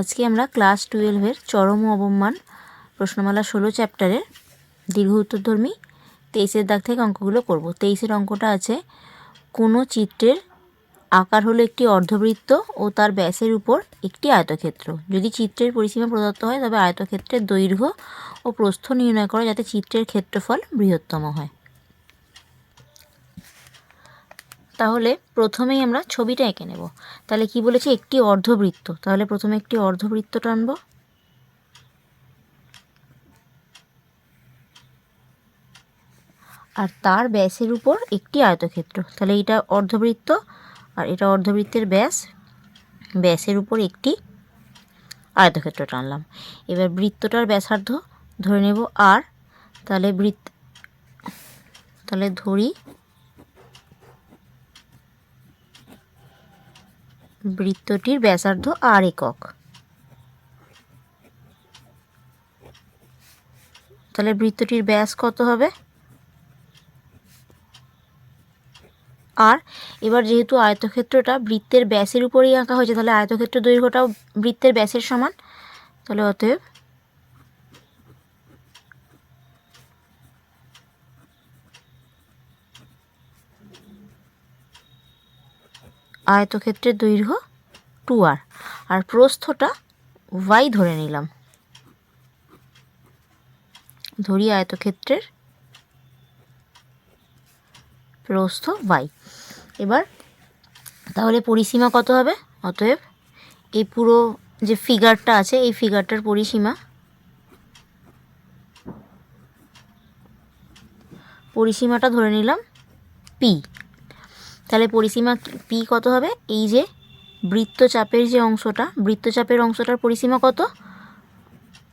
আজকে আমরা ক্লাস টুয়েলভের চরম অবমান প্রশ্নমালা ষোলো চ্যাপ্টারের দীর্ঘ উত্তরধর্মী তেইশের দাগ থেকে অঙ্কগুলো করব। তেইশের অঙ্কটা আছে, কোনো চিত্রের আকার হলো একটি অর্ধবৃত্ত ও তার ব্যাসের উপর একটি আয়তক্ষেত্র। যদি চিত্রের পরিসীমা প্রদত্ত হয়, তবে আয়তক্ষেত্রের দৈর্ঘ্য ও প্রস্থ নির্ণয় করো যাতে চিত্রের ক্ষেত্রফল বৃহত্তম হয়। তাহলে প্রথমেই আমরা ছবিটা এঁকে নেব। তাহলে কি বলেছে? একটি অর্ধবৃত্ত। তাহলে প্রথমে একটি অর্ধবৃত্ত টানবো আর তার ব্যাসের উপর একটি আয়তক্ষেত্র। তাহলে এটা অর্ধবৃত্ত আর এটা অর্ধবৃত্তের ব্যাস। ব্যাসের উপর একটি আয়তক্ষেত্র টানলাম এবার বৃত্তটার ব্যাসার্ধ ধরে নেব আর। তাহলে বৃত্ত তাহলে ধরি বৃত্তটির ব্যাসার্ধ আর একক। তাহলে বৃত্তটির ব্যাস কত হবে? আর এবার যেহেতু আয়তক্ষেত্রটা বৃত্তের ব্যাসের উপরেই আঁকা হয়েছে, তাহলে আয়তক্ষেত্র দৈর্ঘ্যটাও বৃত্তের ব্যাসের সমান। তাহলে অতএব আয়তক্ষেত্রের দৈর্ঘ্য টু আর। আর প্রস্থটা ওয়াই ধরে নিলাম। ধরি আয়তক্ষেত্রের প্রস্থ ওয়াই। এবার তাহলে পরিসীমা কত হবে? অতএব এই পুরো যে ফিগারটা আছে, এই ফিগারটার পরিসীমা পরিসীমাটা ধরে নিলাম পি। তাহলে পরিসীমা পি কত হবে? এই যে বৃত্তচাপের যে অংশটা, বৃত্তচাপের অংশটার পরিসীমা কত?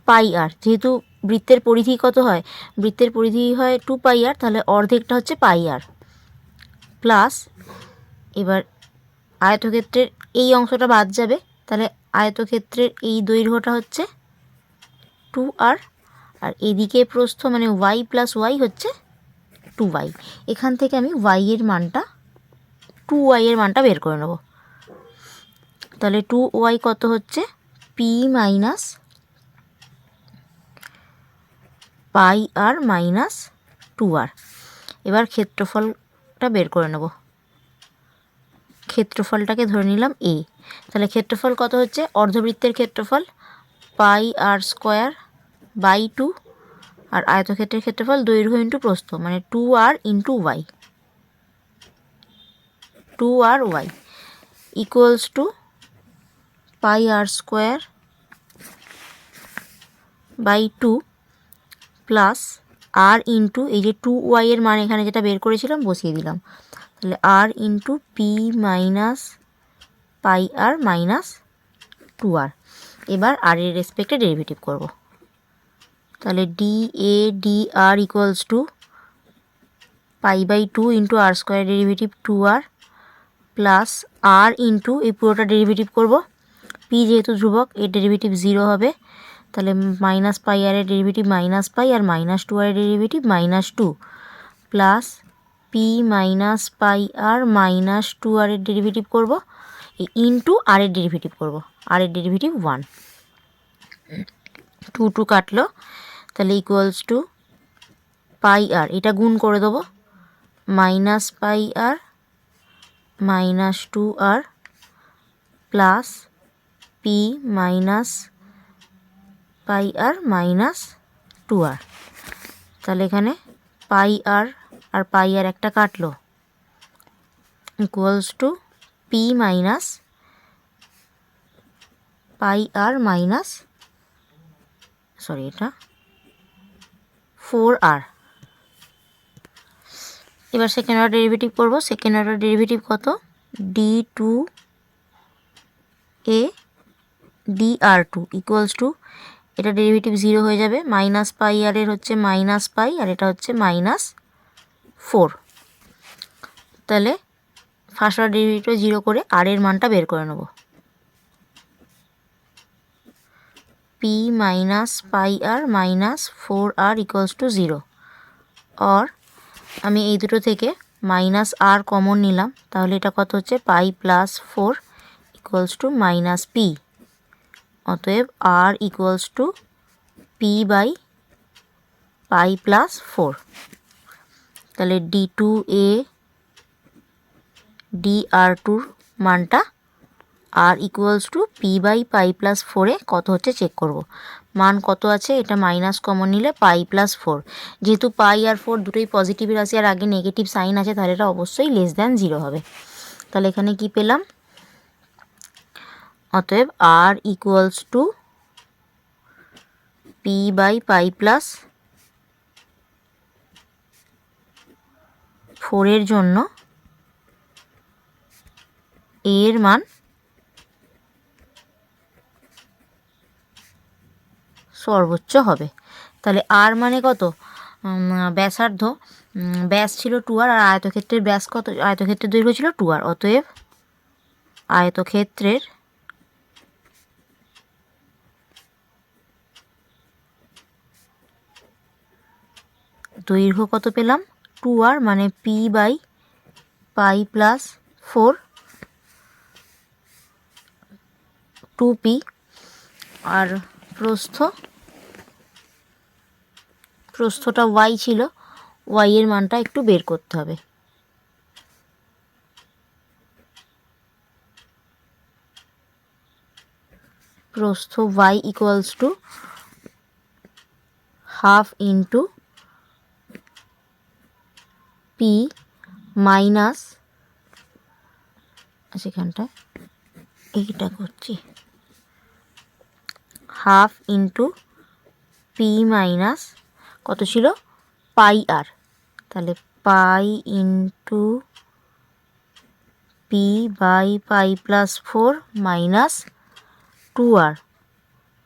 পাই আর যেহেতু বৃত্তের পরিধি কত হয়? বৃত্তের পরিধি হয় টু পাই আর তাহলে অর্ধেকটা হচ্ছে পাই আর প্লাস এবার আয়তক্ষেত্রের এই অংশটা বাদ যাবে, তাহলে আয়তক্ষেত্রের এই দৈর্ঘ্যটা হচ্ছে টু আর আর এদিকে প্রস্থ মানে ওয়াই প্লাস ওয়াই হচ্ছে টু ওয়াই এখান থেকে আমি ওয়াই এর মানটা টু ওয়াই এর মানটা বের করে নেব। তাহলে টু ওয়াই কত হচ্ছে? P minus pi r minus two r এবার ক্ষেত্রফলটা বের করে নেব। ক্ষেত্রফলটাকে ধরে নিলাম এ তাহলে ক্ষেত্রফল কত হচ্ছে? অর্ধবৃত্তের ক্ষেত্রফল pi r square by two আর আয়তক্ষেত্রের ক্ষেত্রফল দৈর্ঘ্য ইন্টু প্রস্থ মানে two r into Y two r Y equals to pi r square by two plus r into এই যে টু ওয়াই এর মান এখানে যেটা বের করেছিলাম, বসিয়ে দিলাম। তাহলে r into P minus pi r minus two r এবার আর এর রেসপেক্টে ডেরিভেটিভ করব। তাহলে D A D r equals to pi by two into r square derivative two r plus r into এই পুরোটা ডেরিভেটিভ করব। পি যেহেতু ধ্রুবক, এর ডেরিভেটিভ জিরো হবে। তাহলে মাইনাস পাই আর এর derivative minus pi r minus two r এর derivative minus two plus P minus pi r minus two r এর ডেরিভেটিভ করব। এই ইন্টু আর এর ডেরিভেটিভ করব। আর এর ডেরিভেটিভ ওয়ান টু টু কাটলো। তাহলে ইকুয়ালস টু পাই আর এটা গুণ করে দেবো। Minus pi r minus two r plus P minus pi r minus two r তাহলে এখানে পাই আর আর পাই আর একটা কাটলো। Equals to P minus pi r minus sorry এটা ফোর আর এবার সেকেন্ড অর্ডার ডেরিভেটিভ করব second order derivative কত? D two A D r two equals to এটা derivative zero হয়ে যাবে। মাইনাস পাই আর এর হচ্ছে মাইনাস পাই আর এটা হচ্ছে মাইনাস ফোর তাহলে ফার্স্ট অর্ডার ডেরিভেটিভ জিরো করে আর এর মানটা বের করে নেব। P minus pi r minus four r equals to zero or আমি এই দুটো থেকে মাইনাস আর কমন নিলাম। তাহলে এটা কত হচ্ছে? Pi plus four equals to minus P অতএব r equals to P by pi plus four তাহলে D two A D r টুর মানটা r equals to P by pi plus ফোরে কত হচ্ছে চেক করব। মান কত আছে এটা মাইনাস কমন নিলে পাই প্লাস ফোর যেহেতু পাই আর ফোর দুটোই পজিটিভের আছে আর আগে নেগেটিভ সাইন আছে, তাহলে এটা অবশ্যই লেস দ্যান জিরো হবে। তাহলে এখানে কি পেলাম? অতএব r equals to P by pi plus ফোরের জন্য এর মান সর্বোচ্চ হবে। তাহলে আর মানে কত? ব্যাসার্ধ। ব্যাস ছিল টু আর আর আয়তক্ষেত্রের ব্যাস কত? আয়তক্ষেত্রের দৈর্ঘ্য ছিল টু আর অতএব আয়তক্ষেত্রের দৈর্ঘ্য কত পেলাম? টু আর মানে P by pi plus four two P আর প্রস্থ প্রস্থটা ওয়াই ছিল ওয়াই এর মানটা একটু বের করতে হবে। প্রস্থ Y equals to half into P minus সেখানটায় এইটা করছি। হাফ ইন্টু পি মাইনাস কত ছিল? Pi r. তাহলে pi into P by pi plus four minus two r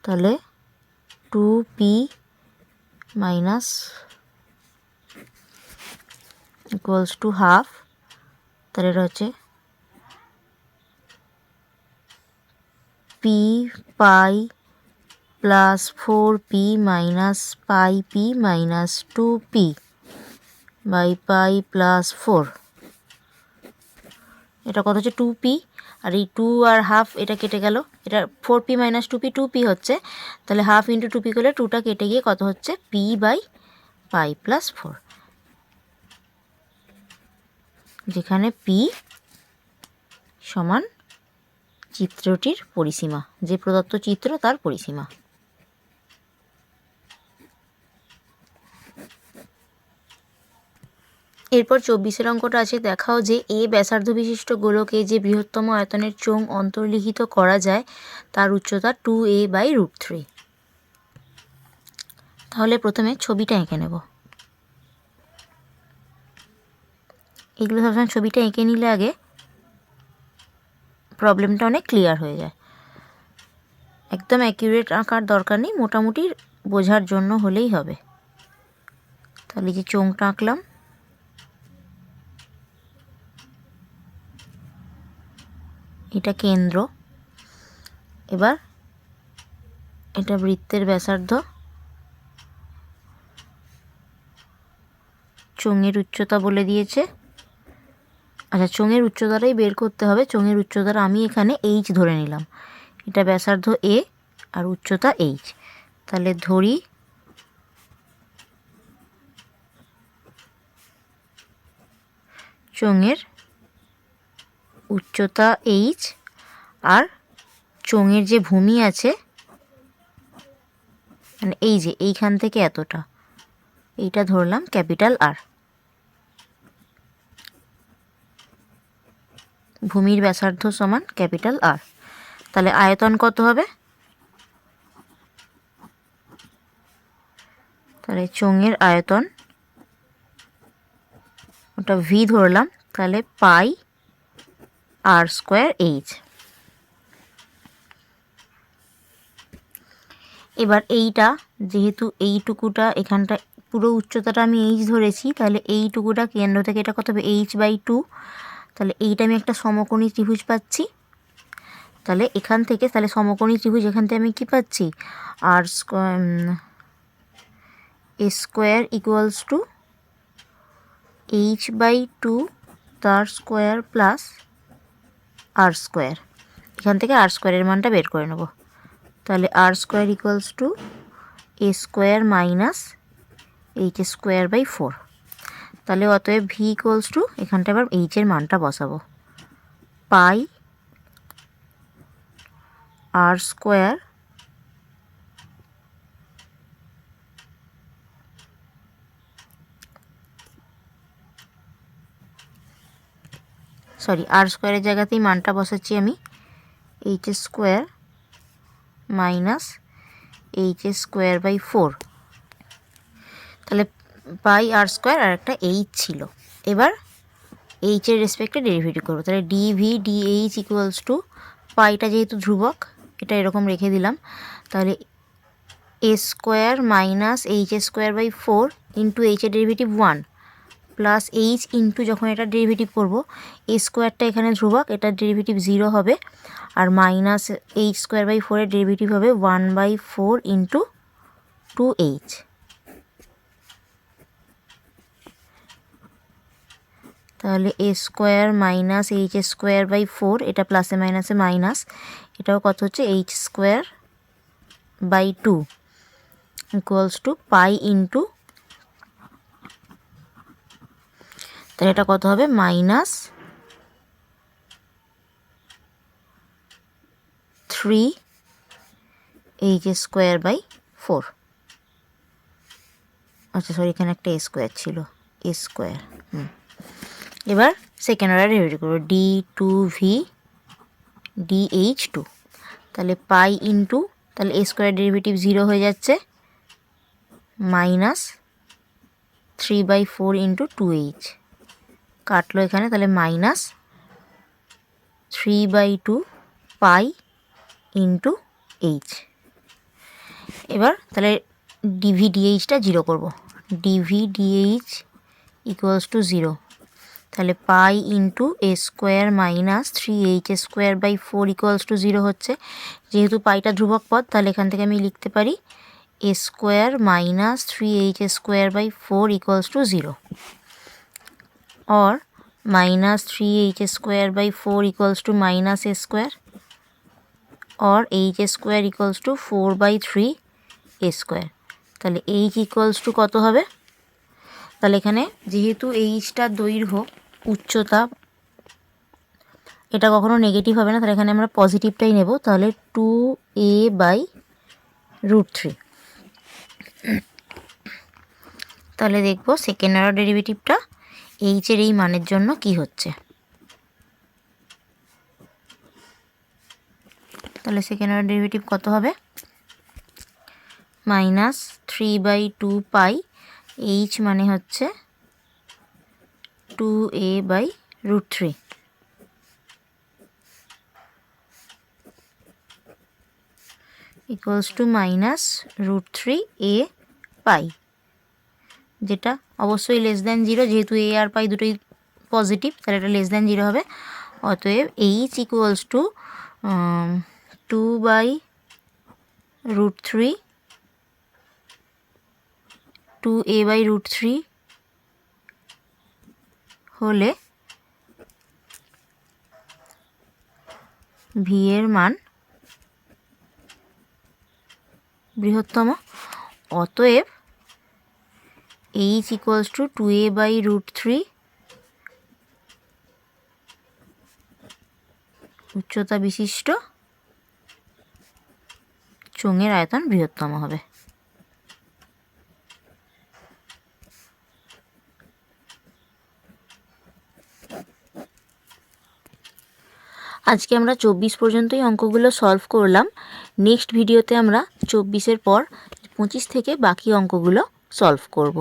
তাহলে two P minus equals to half তাহলে এটা হচ্ছে P pi plus four P minus pi P minus two P by pi plus four. এটা কত হচ্ছে? Two P. আর এই two আর half, এটা কেটে গেল। এটা four P minus two P two P হচ্ছে। তাহলে হাফ ইন্টু টু পি করলে টুটা কেটে গিয়ে কত হচ্ছে? P by pi plus four. যেখানে পি সমান চিত্রটির পরিসীমা, যে প্রদত্ত চিত্র তার পরিসীমা। এরপর চব্বিশের অঙ্কটা আছে, দেখাও যে এ ব্যাসার্ধ বিশিষ্ট গোলকে যে বৃহত্তম আয়তনের চোঙ অন্তর্লিখিত করা যায়, তার উচ্চতা two A by root three. তাহলে প্রথমে ছবিটা এঁকে নেব। এগুলো সবসময় ছবিটা এঁকে নিলে আগে প্রবলেমটা অনেক ক্লিয়ার হয়ে যায়। একদম অ্যাকিউরেট আঁকার দরকার নেই, মোটামুটি বোঝার জন্য হলেই হবে। তাহলে যে চোঙটা আঁকলাম এটা কেন্দ্র। এবার এটা বৃত্তের ব্যাসার্ধ। চোঙের উচ্চতা বলে দিয়েছে। আচ্ছা চোঙের উচ্চতাটাই বের করতে হবে। চোঙের উচ্চতাটা আমি এখানে এইচ ধরে নিলাম। এটা ব্যাসার্ধ এ আর উচ্চতা এইচ তাহলে ধরি চোঙের উচ্চতা এইচ আর চোঙের যে ভূমি আছে মানে এই যে এইখান থেকে এতটা, এইটা ধরলাম ক্যাপিটাল আর ভূমির ব্যাসার্ধ সমান ক্যাপিটাল আর তাহলে আয়তন কত হবে? তাহলে চোঙের আয়তন, ওটা ভি ধরলাম, তাহলে পাই আর স্কোয়ার এইচ এবার এইটা, যেহেতু এইটুকুটা, এখানটা পুরো উচ্চতাটা আমি এইচ ধরেছি, তাহলে এইটুকুটা কেন্দ্র থেকে এটা কত হবে? এইচ বাই টু তাহলে এইটা আমি একটা সমকোণী ত্রিভুজ পাচ্ছি। তাহলে এখান থেকে, তাহলে সমকোণী ত্রিভুজ এখান থেকে আমি কী পাচ্ছি? R square square equals to H by two তার স্কোয়ার প্লাস আর স্কোয়ার এখান থেকে আর স্কোয়ারের মানটা বের করে নেব। তাহলে r square equals to A square minus H square by four তাহলে অতএব ভি ইকুয়ালস টু এখানটা এবার এইচের মানটা বসাবো। পাই আর স্কোয়ার সরি আর স্কোয়ারের জায়গাতেই মানটা বসাচ্ছি আমি। H square minus H square by four তাহলে পাই আর স্কোয়ার আর একটা এইচ ছিল। এবার এইচের রেসপেক্টে ডেরিভেটিভ করব। তাহলে ডিভি ডিএইচ ইকুয়ালস টু পাইটা যেহেতু ধ্রুবক, এটা এরকম রেখে দিলাম। তাহলে A square minus H square by four into এইচের derivative one plus H into যখন এটা ডেরিভেটিভ করব এ স্কোয়ারটা এখানে ধ্রুবক এটার ডেরিভেটিভ জিরো হবে, আর মাইনাস এইচ স্কোয়ার বাই ফোরের ডেরিভেটিভ হবে one by four into two H তাহলে A square minus H square by four এটা প্লাসে মাইনাসে মাইনাস এটাও কত হচ্ছে? H square by two equals to pi into তাহলে এটা কত হবে? Minus three H square by four. আচ্ছা সরি এখানে একটা স্কোয়ার ছিল। এ স্কোয়ার, হুম। এবার সেকেন্ড অর্ডার ডেরিভেটিভ করব। D two V D H two তাহলে পাই ইন্টু তাহলে এ স্কোয়ার ডেরিভেটিভ জিরো হয়ে যাচ্ছে। Minus three by four into two H কাটলো এখানে, তাহলে minus three by two pi into H এবার তাহলে ডিভি ডিএইচটা জিরো করব। DV DH equals to zero তাহলে pi into A square minus three H A square by four equals to zero হচ্ছে। যেহেতু পাইটা ধ্রুবক পদ, তাহলে এখান থেকে আমি লিখতে পারি A square minus three H A square by four equals to zero or minus 3h square by 4 equals to minus a square or h square equals to 4 by 3 a square. তাহলে h equals to কত হবে? তাহলে এখানে যেহেতু এইচটা দৈর্ঘ্য, উচ্চতা, এটা কখনো নেগেটিভ হবে না, তাহলে এখানে আমরা পজিটিভটাই নেব। তাহলে two A by root three তাহলে দেখব সেকেন্ড অর্ডার ডেরিভেটিভটা এইচের এই মানের জন্য কি হচ্ছে? তাহলে সেকেন্ড অর্ডার ডেরিভেটিভ কত হবে? Minus three by two pi H মানে হচ্ছে two A by root three equals to minus root three A pi যেটা অবশ্যই লেস দ্যান জিরো যেহেতু এ আর পাই দুটোই পজিটিভ তাহলে এটা লেস দ্যান জিরো হবে। অতএব H equals to two by root three two A by root three হলে V এর মান বৃহত্তম। অতএব H equals to two A by root three উচ্চতা বিশিষ্ট। চোঙের আয়তন বৃহত্তম হবে। আজকে আমরা চব্বিশ পর্যন্তই অঙ্কগুলো সলভ করলাম। নেক্সট ভিডিওতে আমরা চব্বিশের পর পঁচিশ থেকে বাকি অঙ্কগুলো সলভ করব।